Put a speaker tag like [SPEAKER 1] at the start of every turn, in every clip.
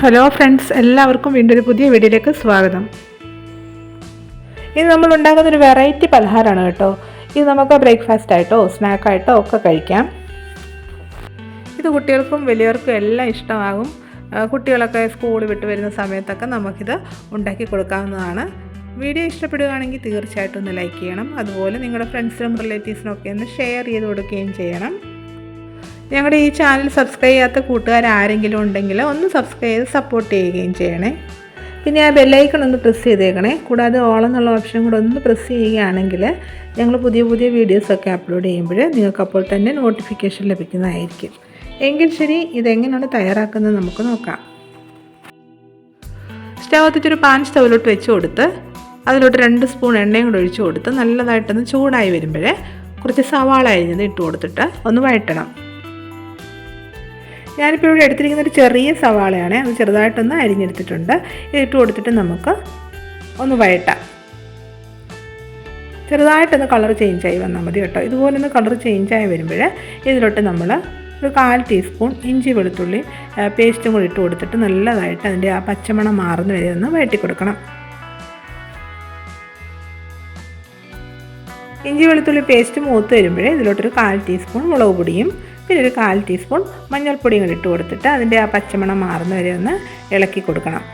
[SPEAKER 1] Hello friends എല്ലാവർക്കും വീണ്ടും ഒരു പുതിയ വീഡിയോയിലേക്ക് സ്വാഗതം. ഇത് നമ്മൾ ഉണ്ടാക്കുന്ന ഒരു വെറൈറ്റി പലഹാരമാണ് കേട്ടോ. ഇത് നമുക്ക് ബ്രേക്ക്ഫാസ്റ്റ് ആയിട്ടോ സ്നാക്കായിട്ടോ ഒക്കെ കഴിക്കാം. ഇത് കുട്ടികൾക്കും വലിയവർക്കും എല്ലാം ഇഷ്ടമാകും. കുട്ടികളൊക്കെ സ്കൂൾ വിട്ട് വരുന്ന സമയത്തൊക്കെ നമുക്കിത് ഉണ്ടാക്കി കൊടുക്കാവുന്നതാണ്. വീഡിയോ ഇഷ്ടപ്പെടുകയാണെങ്കിൽ തീർച്ചയായിട്ടും ഒന്ന് ലൈക്ക് ചെയ്യണം. അതുപോലെ നിങ്ങളുടെ ഫ്രണ്ട്സിനും റിലേറ്റീവ്സിനും ഒക്കെ ഒന്ന് ഷെയർ ചെയ്ത് കൊടുക്കുകയും ചെയ്യണം. ഞങ്ങളുടെ ഈ ചാനൽ സബ്സ്ക്രൈബ് ചെയ്യാത്ത കൂട്ടുകാർ ആരെങ്കിലും ഉണ്ടെങ്കിൽ ഒന്ന് സബ്സ്ക്രൈബ് ചെയ്ത് സപ്പോർട്ട് ചെയ്യുകയും ചെയ്യണേ. പിന്നെ ആ ബെല്ലൈക്കൺ ഒന്ന് പ്രസ് ചെയ്തേക്കണേ. കൂടാതെ ഓൾ എന്നുള്ള ഓപ്ഷൻ കൂടെ ഒന്ന് പ്രസ് ചെയ്യുകയാണെങ്കിൽ ഞങ്ങൾ പുതിയ പുതിയ വീഡിയോസൊക്കെ അപ്ലോഡ് ചെയ്യുമ്പോൾ നിങ്ങൾക്ക് അപ്പോൾ തന്നെ നോട്ടിഫിക്കേഷൻ ലഭിക്കുന്നതായിരിക്കും. എങ്കിൽ ശരി ഇതെങ്ങനെയാണ് തയ്യാറാക്കുന്നത് നമുക്ക് നോക്കാം. സ്റ്റവ് കത്തിച്ചൊരു പാൻ സ്റ്റവിലോട്ട് വെച്ച് കൊടുത്ത് അതിലോട്ട് രണ്ട് സ്പൂൺ എണ്ണയും കൂടെ ഒഴിച്ച് കൊടുത്ത് നല്ലതായിട്ടൊന്ന് ചൂടായി വരുമ്പോൾ കുറച്ച് സവാള അരിഞ്ഞത് ഇട്ട് കൊടുത്തിട്ട് ഒന്ന് വഴറ്റണം. ഞാനിപ്പോൾ ഇവിടെ എടുത്തിരിക്കുന്ന ഒരു ചെറിയ സവാളയാണ്. അത് ചെറുതായിട്ടൊന്ന് അരിഞ്ഞെടുത്തിട്ടുണ്ട്. ഇട്ട് കൊടുത്തിട്ട് നമുക്ക് ഒന്ന് വഴട്ടാം. ചെറുതായിട്ടൊന്ന് കളർ ചേഞ്ചായി വന്നാൽ മതി കേട്ടോ. ഇതുപോലെ ഒന്ന് കളർ ആയി വരുമ്പോൾ ഇതിലോട്ട് നമ്മൾ ഒരു കാൽ ടീസ്പൂൺ ഇഞ്ചി വെളുത്തുള്ളി പേസ്റ്റും കൂടി ഇട്ട് കൊടുത്തിട്ട് നല്ലതായിട്ട് അതിന്റെ ആ പച്ചമണം മാറുന്ന വരെ ഒന്ന് വഴറ്റി കൊടുക്കണം. ഇഞ്ചി വെളുത്തുള്ളി പേസ്റ്റ് മൂത്ത് വരുമ്പോഴേ ഇതിലോട്ടൊരു കാൽ ടീസ്പൂൺ മുളക് പൊടിയും പിന്നെ ഒരു കാൽ ടീസ്പൂൺ മഞ്ഞൾപ്പൊടിയും കൂടി ഇട്ട് കൊടുത്തിട്ട് അതിന്റെ ആ പച്ചമണം മാറുന്ന വരെ ഒന്ന് ഇളക്കി കൊടുക്കണം.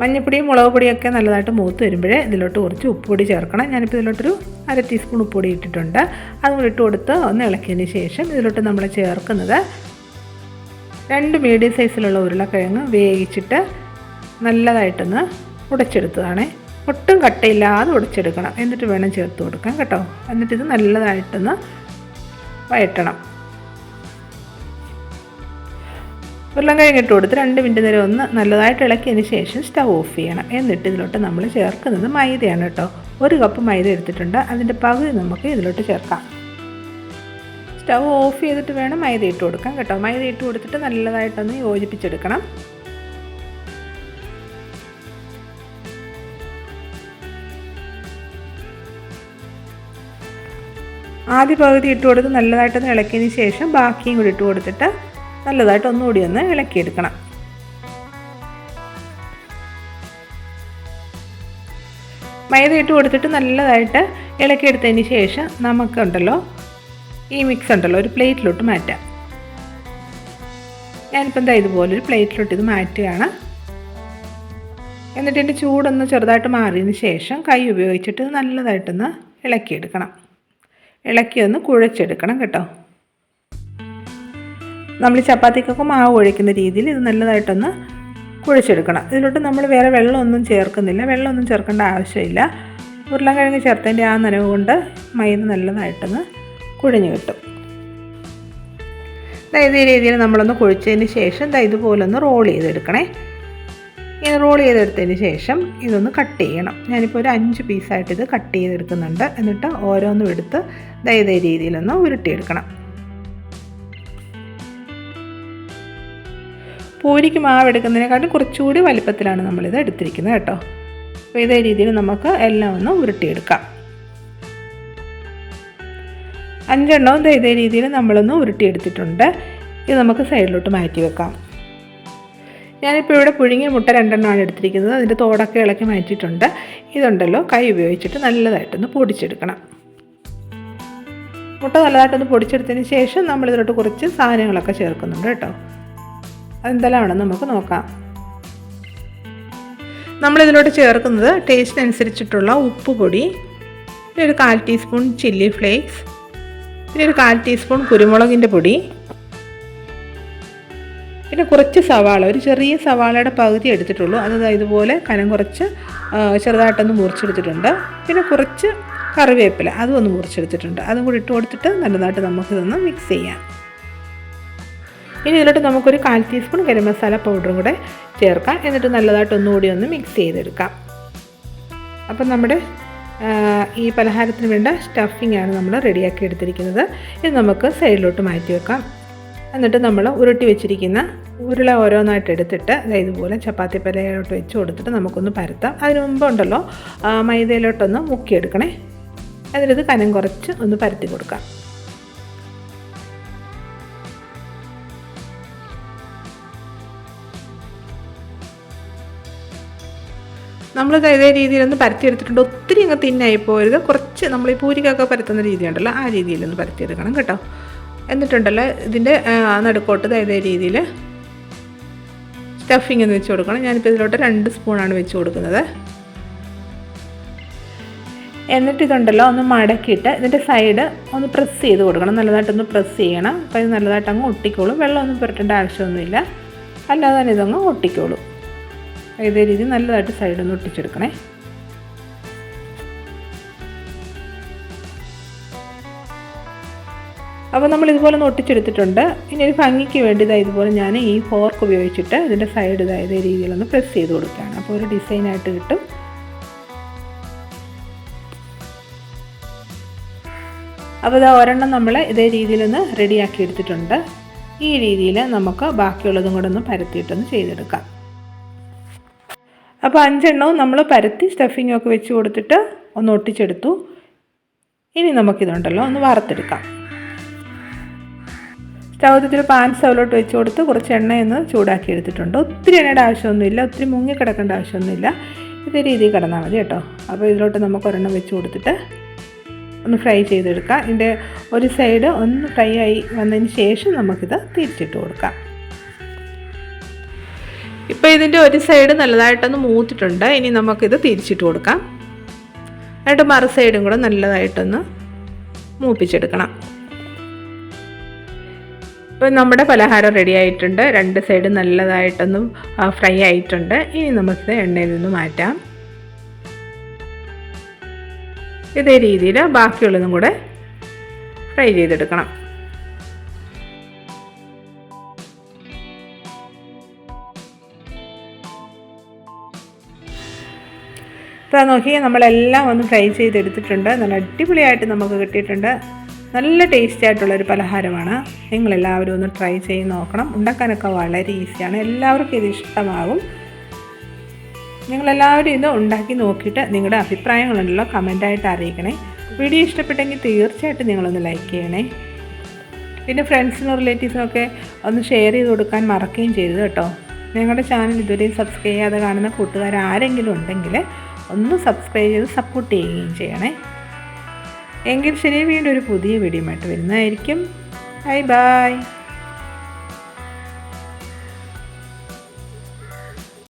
[SPEAKER 1] മഞ്ഞൾപ്പൊടിയും മുളക് പൊടിയൊക്കെ നല്ലതായിട്ട് മൂത്ത് വരുമ്പോഴേ ഇതിലോട്ട് കുറച്ച് ഉപ്പുപൊടി ചേർക്കണം. ഞാനിപ്പോൾ ഇതിലോട്ടൊരു അര ടീസ്പൂൺ ഉപ്പുപൊടി ഇട്ടിട്ടുണ്ട്. അതും ഇട്ട് കൊടുത്ത് ഒന്ന് ഇളക്കിയതിന് ശേഷം ഇതിലോട്ട് നമ്മൾ ചേർക്കുന്നത് രണ്ട് മീഡിയം സൈസിലുള്ള ഉരുളക്കിഴങ്ങ് വേവിച്ചിട്ട് നല്ലതായിട്ടൊന്ന് ഉടച്ചെടുത്തതാണ്. ഒട്ടും കട്ടയില്ലാതെ ഉടച്ചെടുക്കണം എന്നിട്ട് വേണം ചേർത്ത് കൊടുക്കാൻ കേട്ടോ. എന്നിട്ട് ഇത് നല്ലതായിട്ടൊന്ന് വയറ്റണം ഉരുളക്കിഴങ്ങ് ഇട്ട് കൊടുത്ത് രണ്ട് മിനിറ്റ് നേരം ഒന്ന് നല്ലതായിട്ട് ഇളക്കിയതിന് ശേഷം സ്റ്റവ് ഓഫ് ചെയ്യണം. എന്നിട്ട് ഇതിലോട്ട് നമ്മൾ ചേർക്കുന്നത് മൈദയാണ് കേട്ടോ. ഒരു കപ്പ് മൈദ എടുത്തിട്ടുണ്ട്. അതിന്റെ പകുതി നമുക്ക് ഇതിലോട്ട് ചേർക്കാം. സ്റ്റവ് ഓഫ് ചെയ്തിട്ട് വേണം മൈദ ഇട്ട് കൊടുക്കാൻ കേട്ടോ. മൈദ ഇട്ട് കൊടുത്തിട്ട് നല്ലതായിട്ടൊന്ന് യോജിപ്പിച്ചെടുക്കണം. ആദ്യ പകുതി ഇട്ട് കൊടുത്ത് നല്ലതായിട്ടൊന്ന് ഇളക്കിയതിന് ശേഷം ബാക്കിയും കൂടി ഇട്ട് കൊടുത്തിട്ട് നല്ലതായിട്ട് ഒന്നുകൂടി ഒന്ന് ഇളക്കിയെടുക്കണം. മൈദ ഇട്ട് കൊടുത്തിട്ട് നല്ലതായിട്ട് ഇളക്കിയെടുത്തതിന് ശേഷം നമുക്കുണ്ടല്ലോ ഈ മിക്സ് ഉണ്ടല്ലോ ഒരു പ്ലേറ്റിലോട്ട് മാറ്റാം. ഞാനിപ്പോൾ എന്താ ഇതുപോലെ ഒരു പ്ലേറ്റിലോട്ട് ഇത് മാറ്റുകയാണ്. എന്നിട്ട് എന്റെ ചൂടൊന്ന് ചെറുതായിട്ട് മാറിയതിന് ശേഷം കൈ ഉപയോഗിച്ചിട്ട് നല്ലതായിട്ടൊന്ന് ഇളക്കിയെടുക്കണം. ഇളക്കി ഒന്ന് കുഴച്ചെടുക്കണം കേട്ടോ. നമ്മൾ ചപ്പാത്തിക്കൊക്കെ മാവ് ഒഴിക്കുന്ന രീതിയിൽ ഇത് നല്ലതായിട്ടൊന്ന് കുഴച്ചെടുക്കണം. ഇതിലോട്ട് നമ്മൾ വേറെ വെള്ളമൊന്നും ചേർക്കുന്നില്ല. വെള്ളമൊന്നും ചേർക്കേണ്ട ആവശ്യമില്ല. ഉരുളക്കിഴങ്ങ് ചേർത്തതിന്റെ ആ നനവ് കൊണ്ട് മൈദ നല്ലതായിട്ടൊന്ന് കുഴഞ്ഞു കിട്ടും. ഇതേ രീതിയിൽ നമ്മളൊന്ന് കുഴിച്ചതിന് ശേഷം ദാ ഇതുപോലൊന്ന് റോൾ ചെയ്തെടുക്കണേ. ഇങ്ങനെ റോൾ ചെയ്തെടുത്തതിന് ശേഷം ഇതൊന്ന് കട്ട് ചെയ്യണം. ഞാനിപ്പോൾ ഒരു അഞ്ച് പീസായിട്ട് ഇത് കട്ട് ചെയ്തെടുക്കുന്നുണ്ട്. എന്നിട്ട് ഓരോന്നും എടുത്ത് ദാ ഇതേ രീതിയിലൊന്ന് ഉരുട്ടിയെടുക്കണം. പൂരിക്ക് മാവ് എടുക്കുന്നതിനെക്കാട്ടും കുറച്ചുകൂടി വലിപ്പത്തിലാണ് നമ്മളിത് എടുത്തിരിക്കുന്നത് കേട്ടോ. അപ്പോൾ ഇതേ രീതിയിൽ നമുക്ക് എല്ലാം ഒന്ന് ഉരുട്ടിയെടുക്കാം. അഞ്ചെണ്ണവും ഇതേ രീതിയിൽ നമ്മളൊന്ന് ഉരുട്ടിയെടുത്തിട്ടുണ്ട്. ഇത് നമുക്ക് സൈഡിലോട്ട് മാറ്റി വെക്കാം. ഞാനിപ്പോൾ ഇവിടെ പുഴുങ്ങിയ മുട്ട രണ്ടെണ്ണമാണ് എടുത്തിരിക്കുന്നത്. അതിന്റെ തോടൊക്കെ ഇളക്കി മാറ്റിയിട്ടുണ്ട്. ഇതുണ്ടല്ലോ കൈ ഉപയോഗിച്ചിട്ട് നല്ലതായിട്ടൊന്ന് പൊടിച്ചെടുക്കണം. മുട്ട നല്ലതായിട്ടൊന്ന് പൊടിച്ചെടുത്തതിന് ശേഷം നമ്മൾ ഇതിലോട്ട് കുറച്ച് സാധനങ്ങളൊക്കെ ചേർക്കുന്നുണ്ട് കേട്ടോ. അതെന്തെല്ലാമാണെന്ന് നമുക്ക് നോക്കാം. നമ്മളിതിലോട്ട് ചേർക്കുന്നത് ടേസ്റ്റിനനുസരിച്ചിട്ടുള്ള ഉപ്പ് പൊടി പിന്നെ ഒരു കാൽ ടീസ്പൂൺ ചില്ലി ഫ്ലേക്സ് പിന്നെ ഒരു കാൽ ടീസ്പൂൺ കുരുമുളകിന്റെ പൊടി പിന്നെ കുറച്ച് സവാള ഒരു ചെറിയ സവാളയുടെ പകുതി എടുത്തിട്ടുള്ളൂ. അത് ഇതുപോലെ കനം കുറച്ച് ചെറുതായിട്ടൊന്ന് മുറിച്ചെടുത്തിട്ടുണ്ട്. പിന്നെ കുറച്ച് കറിവേപ്പില അതും ഒന്ന് മുറിച്ചെടുത്തിട്ടുണ്ട്. അതും കൂടി ഇട്ട് കൊടുത്തിട്ട് നല്ലതായിട്ട് നമുക്കിതൊന്ന് മിക്സ് ചെയ്യാം. ഇനി ഇതിലോട്ട് നമുക്കൊരു കാൽ ടീസ്പൂൺ ഗരം മസാല പൗഡറും കൂടെ ചേർക്കാം. എന്നിട്ട് നല്ലതായിട്ട് ഒന്നുകൂടി ഒന്ന് മിക്സ് ചെയ്തെടുക്കാം. അപ്പം നമ്മുടെ ഈ പലഹാരത്തിന് വേണ്ട സ്റ്റഫിംഗ് ആണ് നമ്മൾ റെഡിയാക്കി എടുത്തിരിക്കുന്നത്. ഇത് നമുക്ക് സൈഡിലോട്ട് മാറ്റി വെക്കാം. എന്നിട്ട് നമ്മൾ ഉരുട്ടി വെച്ചിരിക്കുന്ന ഉരുള ഓരോന്നായിട്ട് എടുത്തിട്ട് ഇതുപോലെ ചപ്പാത്തി പലയിലോട്ട് വെച്ച് കൊടുത്തിട്ട് നമുക്കൊന്ന് പരത്താം. അതിന് മുമ്പ് ഉണ്ടല്ലോ മൈദയിലോട്ടൊന്ന് മുക്കിയെടുക്കണേ. എന്നിട്ട് കനം കുറച്ച് ഒന്ന് പരത്തി കൊടുക്കാം. നമ്മൾ ഇതേ രീതിയിലൊന്ന് പരത്തിയെടുത്തിട്ടുണ്ട്. ഒത്തിരി അങ്ങ് തിന്നായി പോരുത്. കുറച്ച് നമ്മൾ ഈ പൂരിക്കൊക്കെ പരത്തുന്ന രീതിയുണ്ടല്ലോ ആ രീതിയിലൊന്ന് പരത്തിയെടുക്കണം കേട്ടോ. എന്നിട്ടുണ്ടല്ലോ ഇതിന്റെ നടുക്കോട്ട് ഇതേ രീതിയിൽ സ്റ്റഫിങ് ഒന്ന് വെച്ച് കൊടുക്കണം. ഞാനിപ്പോൾ ഇതിലോട്ട് രണ്ട് സ്പൂണാണ് വെച്ച് കൊടുക്കുന്നത്. എന്നിട്ട് ഇതുണ്ടല്ലോ ഒന്ന് മടക്കിയിട്ട് ഇതിന്റെ സൈഡ് ഒന്ന് പ്രസ് ചെയ്ത് കൊടുക്കണം. നല്ലതായിട്ടൊന്ന് പ്രസ് ചെയ്യണം. അപ്പോൾ ഇത് നല്ലതായിട്ട് അങ്ങ് ഒട്ടിക്കോളും. വെള്ളമൊന്നും പുരട്ടേണ്ട ആവശ്യമൊന്നുമില്ല. അല്ലാതെ തന്നെ ഇതങ്ങ് ഒട്ടിക്കോളും. ഇതേ രീതി നല്ലതായിട്ട് സൈഡൊന്ന് ഒട്ടിച്ചെടുക്കണേ. അപ്പോൾ നമ്മൾ ഇതുപോലെ ഒന്ന് ഒട്ടിച്ചെടുത്തിട്ടുണ്ട്. ഇനി ഒരു ഭംഗിക്ക് വേണ്ടി ഇതാ ഇതുപോലെ ഞാൻ ഈ ഫോർക്ക് ഉപയോഗിച്ചിട്ട് ഇതിന്റെ സൈഡ് ഇതായത് ഇതേ രീതിയിലൊന്ന് പ്രസ് ചെയ്ത് കൊടുക്കുകയാണ്. അപ്പോൾ ഒരു ഡിസൈനായിട്ട് കിട്ടും. അപ്പോൾ ഇതാ ഒരെണ്ണം നമ്മൾ ഇതേ രീതിയിലൊന്ന് റെഡിയാക്കി എടുത്തിട്ടുണ്ട്. ഈ രീതിയിൽ നമുക്ക് ബാക്കിയുള്ളതും കൂടെ ഒന്ന് പരത്തിയിട്ടൊന്ന് ചെയ്തെടുക്കാം. അപ്പോൾ അഞ്ചെണ്ണവും നമ്മൾ പരത്തി സ്റ്റഫിങ്ങും ഒക്കെ വെച്ച് കൊടുത്തിട്ട് ഒന്ന് ഒട്ടിച്ചെടുത്തു. ഇനി നമുക്കിതുണ്ടല്ലോ ഒന്ന് വറുത്തെടുക്കാം. സ്റ്റൗത്തിൽ പാൻ സ്റ്റൗവിലോട്ട് വെച്ച് കൊടുത്ത് കുറച്ച് എണ്ണയൊന്ന് ചൂടാക്കി എടുത്തിട്ടുണ്ട്. ഒത്തിരി എണ്ണയുടെ ആവശ്യമൊന്നുമില്ല. ഒത്തിരി മുങ്ങി കിടക്കേണ്ട ആവശ്യമൊന്നുമില്ല. ഇതേ രീതിയിൽ കിടന്നാൽ മതി കേട്ടോ. അപ്പോൾ ഇതിലോട്ട് നമുക്ക് ഒരെണ്ണം വെച്ച് കൊടുത്തിട്ട് ഒന്ന് ഫ്രൈ ചെയ്തെടുക്കാം. ഇതിന്റെ ഒരു സൈഡ് ഒന്ന് ഫ്രൈ ആയി വന്നതിന് ശേഷം നമുക്കിത് തിരിച്ചിട്ട് കൊടുക്കാം. ഇപ്പോൾ ഇതിന്റെ ഒരു സൈഡ് നല്ലതായിട്ടൊന്ന് മൂത്തിട്ടുണ്ട്. ഇനി നമുക്കിത് തിരിച്ചിട്ട് കൊടുക്കാം. എന്നിട്ട് മറു സൈഡും കൂടെ നല്ലതായിട്ടൊന്ന് മൂപ്പിച്ചെടുക്കണം. ഇപ്പോൾ നമ്മുടെ പലഹാരം റെഡി ആയിട്ടുണ്ട്. രണ്ട് സൈഡ് നല്ലതായിട്ടൊന്നും ഫ്രൈ ആയിട്ടുണ്ട്. ഇനി നമുക്ക് എണ്ണയിൽ നിന്ന് മാറ്റാം. ഇതേ രീതിയിൽ ബാക്കിയുള്ളതും കൂടെ ഫ്രൈ ചെയ്തെടുക്കണം. ഇപ്പം നോക്കി നമ്മളെല്ലാം ഒന്ന് ഫ്രൈ ചെയ്തെടുത്തിട്ടുണ്ട്. നല്ല അടിപൊളിയായിട്ട് നമുക്ക് കിട്ടിയിട്ടുണ്ട്. നല്ല ടേസ്റ്റി ആയിട്ടുള്ളൊരു പലഹാരമാണ്. നിങ്ങളെല്ലാവരും ഒന്ന് ട്രൈ ചെയ്ത് നോക്കണം. ഉണ്ടാക്കാനൊക്കെ വളരെ ഈസിയാണ് എല്ലാവർക്കും ഇത് ഇഷ്ടമാകും നിങ്ങളെല്ലാവരും ഇത് ഉണ്ടാക്കി നോക്കിയിട്ട് നിങ്ങളുടെ അഭിപ്രായങ്ങളുണ്ടല്ലോ കമന്റായിട്ട് അറിയിക്കണേ. വീഡിയോ ഇഷ്ടപ്പെട്ടെങ്കിൽ തീർച്ചയായിട്ടും നിങ്ങളൊന്ന് ലൈക്ക് ചെയ്യണേ. പിന്നെ ഫ്രണ്ട്സിനും റിലേറ്റീവ്സിനും ഒക്കെ ഒന്ന് ഷെയർ ചെയ്ത് കൊടുക്കാൻ മറക്കുകയും ചെയ്തു കേട്ടോ. ഞങ്ങളുടെ ചാനൽ ഇതുവരെയും സബ്സ്ക്രൈബ് ചെയ്യാതെ കാണുന്ന കൂട്ടുകാർ ആരെങ്കിലും ഉണ്ടെങ്കിൽ ഒന്ന് സബ്സ്ക്രൈബ് ചെയ്ത് സപ്പോർട്ട് ചെയ്യുകയും ചെയ്യണേ. എങ്കിൽ ശരി വീണ്ടും ഒരു പുതിയ വീഡിയോ ആയിട്ട് വരുന്നതായിരിക്കും. Bye bye.